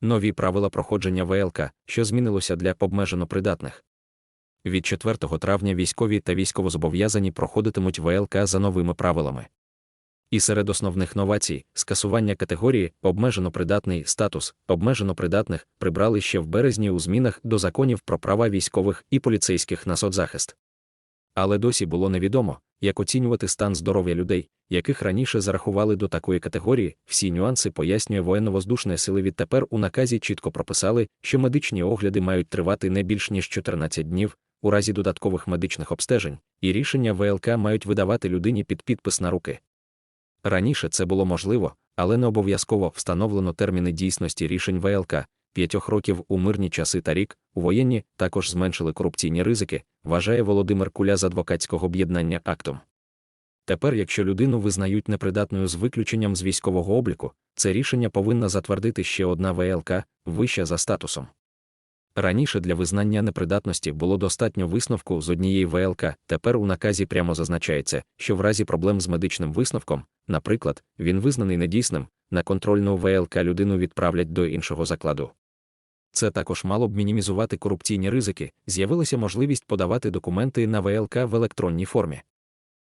Нові правила проходження ВЛК, що змінилося для обмежено придатних. Від 4 травня військові та військовозобов'язані проходитимуть ВЛК за новими правилами. І серед основних новацій скасування категорії обмежено придатний статус обмежено придатних прибрали ще в березні у змінах до законів про права військових і поліцейських на соцзахист. Але досі було невідомо, як оцінювати стан здоров'я людей, яких раніше зарахували до такої категорії. Всі нюанси пояснює воєнно-воздушне сили відтепер у наказі чітко прописали, що медичні огляди мають тривати не більш ніж 14 днів у разі додаткових медичних обстежень, і рішення ВЛК мають видавати людині під підпис на руки. Раніше це було можливо, але не обов'язково встановлено терміни дійсності рішень ВЛК. П'ятьох років у мирні часи та рік у воєнні також зменшили корупційні ризики, вважає Володимир Куля з адвокатського об'єднання актом. Тепер, якщо людину визнають непридатною з виключенням з військового обліку, це рішення повинна затвердити ще одна ВЛК, вища за статусом. Раніше для визнання непридатності було достатньо висновку з однієї ВЛК, тепер у наказі прямо зазначається, що в разі проблем з медичним висновком, наприклад, він визнаний недійсним, на контрольну ВЛК людину відправлять до іншого закладу. Це також мало б мінімізувати корупційні ризики, з'явилася можливість подавати документи на ВЛК в електронній формі.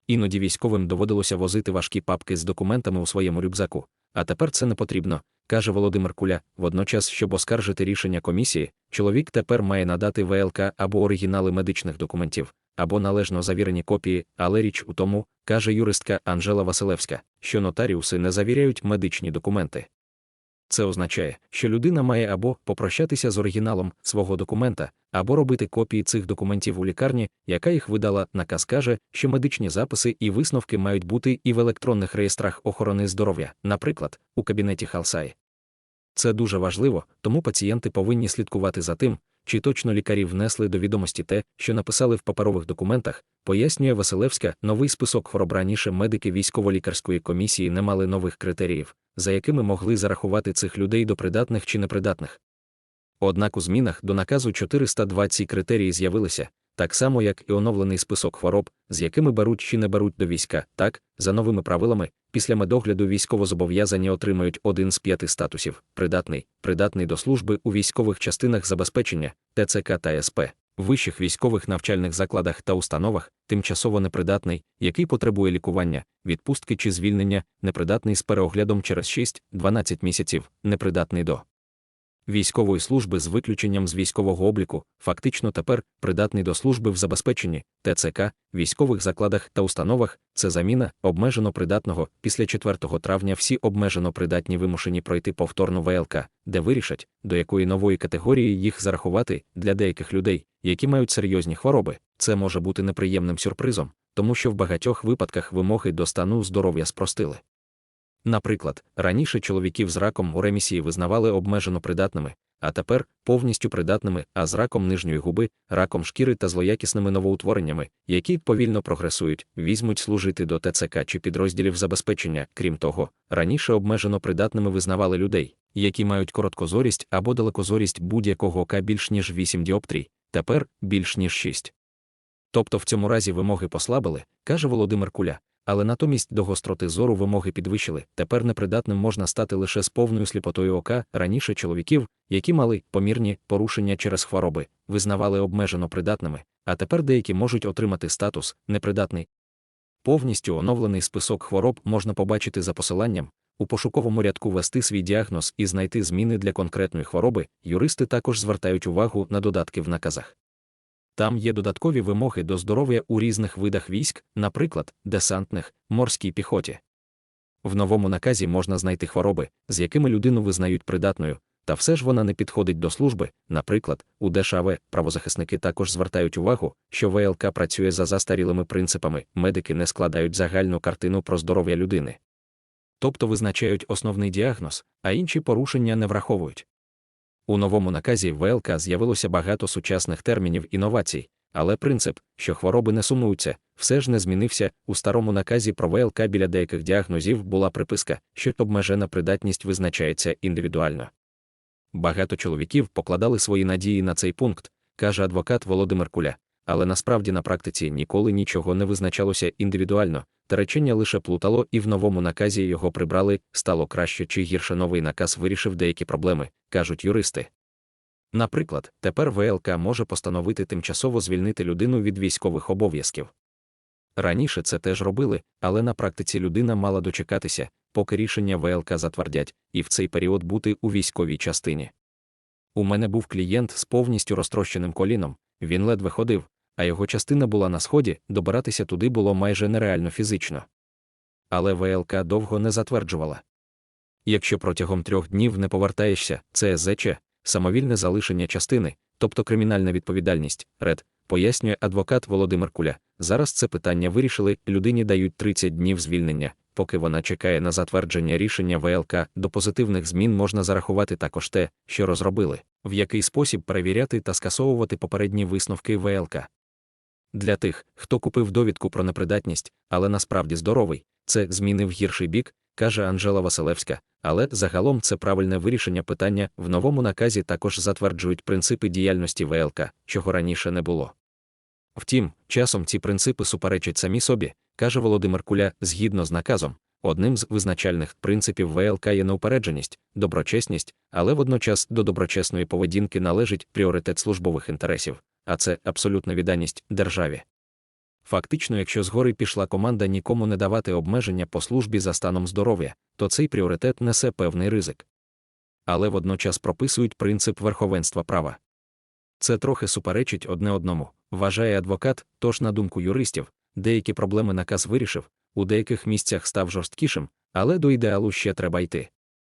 Іноді військовим доводилося возити важкі папки з документами у своєму рюкзаку, а тепер це не потрібно, каже Володимир Куля. Водночас, щоб оскаржити рішення комісії, чоловік тепер має надати ВЛК або оригінали медичних документів, або належно завірені копії, але річ у тому, каже юристка Анжела Василевська, що нотаріуси не завіряють медичні документи. Це означає, що людина має або попрощатися з оригіналом свого документа, або робити копії цих документів у лікарні, яка їх видала, наказ каже, що медичні записи і висновки мають бути і в електронних реєстрах охорони здоров'я, наприклад, у кабінеті Халсай. Це дуже важливо, тому пацієнти повинні слідкувати за тим, чи точно лікарі внесли до відомості те, що написали в паперових документах, пояснює Василевська, новий список хвороб раніше медики військово-лікарської комісії не мали нових критеріїв, за якими могли зарахувати цих людей до придатних чи непридатних. Однак у змінах до наказу 402 ці критерії з'явилися, так само як і оновлений список хвороб, з якими беруть чи не беруть до війська. Так, за новими правилами, після медогляду військовозобов'язані отримають один з п'яти статусів придатний, придатний до служби у військових частинах забезпечення, ТЦК та СП, вищих військових навчальних закладах та установах, тимчасово непридатний, який потребує лікування, відпустки чи звільнення, непридатний з переоглядом через 6-12 місяців, непридатний до військової служби з виключенням з військового обліку, фактично тепер придатний до служби в забезпеченні, ТЦК, військових закладах та установах, це заміна обмежено придатного. Після 4 травня всі обмежено придатні вимушені пройти повторну ВЛК, де вирішать, до якої нової категорії їх зарахувати для деяких людей, які мають серйозні хвороби. Це може бути неприємним сюрпризом, тому що в багатьох випадках вимоги до стану здоров'я спростили. Наприклад, раніше чоловіків з раком у ремісії визнавали обмежено придатними, а тепер повністю придатними, а з раком нижньої губи, раком шкіри та злоякісними новоутвореннями, які повільно прогресують, візьмуть служити до ТЦК чи підрозділів забезпечення. Крім того, раніше обмежено придатними визнавали людей, які мають короткозорість або далекозорість будь-якого ока більш ніж 8 діоптрій, тепер більш ніж 6. Тобто в цьому разі вимоги послабили, каже Володимир Куля, але натомість до гостроти зору вимоги підвищили. Тепер непридатним можна стати лише з повною сліпотою ока. Раніше чоловіків, які мали помірні порушення через хвороби, визнавали обмежено придатними, а тепер деякі можуть отримати статус непридатний. Повністю оновлений список хвороб можна побачити за посиланням. У пошуковому рядку ввести свій діагноз і знайти зміни для конкретної хвороби, юристи також звертають увагу на додатки в наказах. Там є додаткові вимоги до здоров'я у різних видах військ, наприклад, десантних, морській піхоті. В новому наказі можна знайти хвороби, з якими людину визнають придатною, та все ж вона не підходить до служби. Наприклад, у ДШВ правозахисники також звертають увагу, що ВЛК працює за застарілими принципами, медики не складають загальну картину про здоров'я людини. Тобто визначають основний діагноз, а інші порушення не враховують. У новому наказі ВЛК з'явилося багато сучасних термінів інновацій, але принцип, що хвороби не сумуються, все ж не змінився. У старому наказі про ВЛК біля деяких діагнозів була приписка, що обмежена придатність визначається індивідуально. Багато чоловіків покладали свої надії на цей пункт, каже адвокат Володимир Куля, але насправді на практиці ніколи нічого не визначалося індивідуально, Те речення лише плутало, і в новому наказі його прибрали, стало краще чи гірше новий наказ вирішив деякі проблеми, кажуть юристи. Наприклад, тепер ВЛК може постановити тимчасово звільнити людину від військових обов'язків. Раніше це теж робили, але на практиці людина мала дочекатися, поки рішення ВЛК затвердять, і в цей період бути у військовій частині. У мене був клієнт з повністю розтрощеним коліном, він ледве ходив, а його частина була на сході, добиратися туди було майже нереально фізично. Але ВЛК довго не затверджувала. Якщо протягом трьох днів не повертаєшся, це ЗЧ, самовільне залишення частини, тобто кримінальна відповідальність, ред, пояснює адвокат Володимир Куля. Зараз це питання вирішили, людині дають 30 днів звільнення, поки вона чекає на затвердження рішення ВЛК, до позитивних змін можна зарахувати також те, що розробили, в який спосіб перевіряти та скасовувати попередні висновки ВЛК. Для тих, хто купив довідку про непридатність, але насправді здоровий, це зміни в гірший бік, каже Анжела Василевська, але загалом це правильне вирішення питання в новому наказі також затверджують принципи діяльності ВЛК, чого раніше не було. Втім, часом ці принципи суперечать самі собі, каже Володимир Куля, згідно з наказом. Одним з визначальних принципів ВЛК є неупередженість, доброчесність, але водночас до доброчесної поведінки належить пріоритет службових інтересів, а це абсолютна відданість державі. Фактично, якщо згори пішла команда нікому не давати обмеження по службі за станом здоров'я, то цей пріоритет несе певний ризик. Але водночас прописують принцип верховенства права. Це трохи суперечить одне одному, вважає адвокат, тож, на думку юристів, деякі проблеми наказ вирішив, у деяких місцях став жорсткішим, але до ідеалу ще треба йти.